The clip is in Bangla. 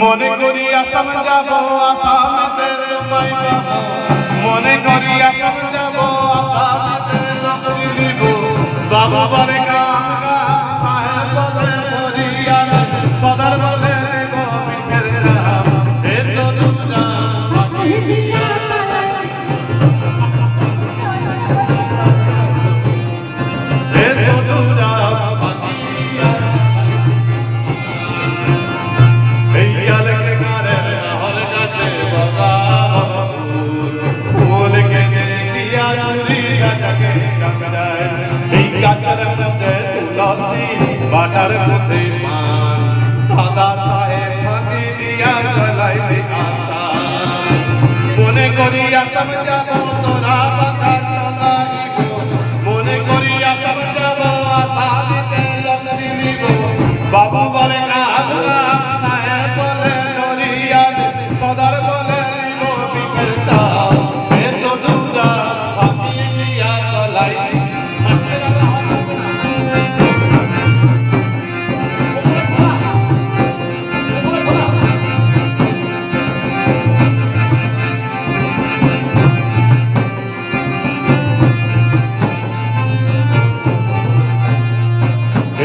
মনে করি আসাম যাব আসামেতে তোমায় পাবো। মনে করি আসাম যাব আসামেতে তোমায় দিব বাবা বলে গান গাছের মধ্যে তুলসী বাটার মধ্যে পান সাদা সাহেব ফাঁকি দিয়া চলাইতে আশা। মনে করি আসাম যাব তোরা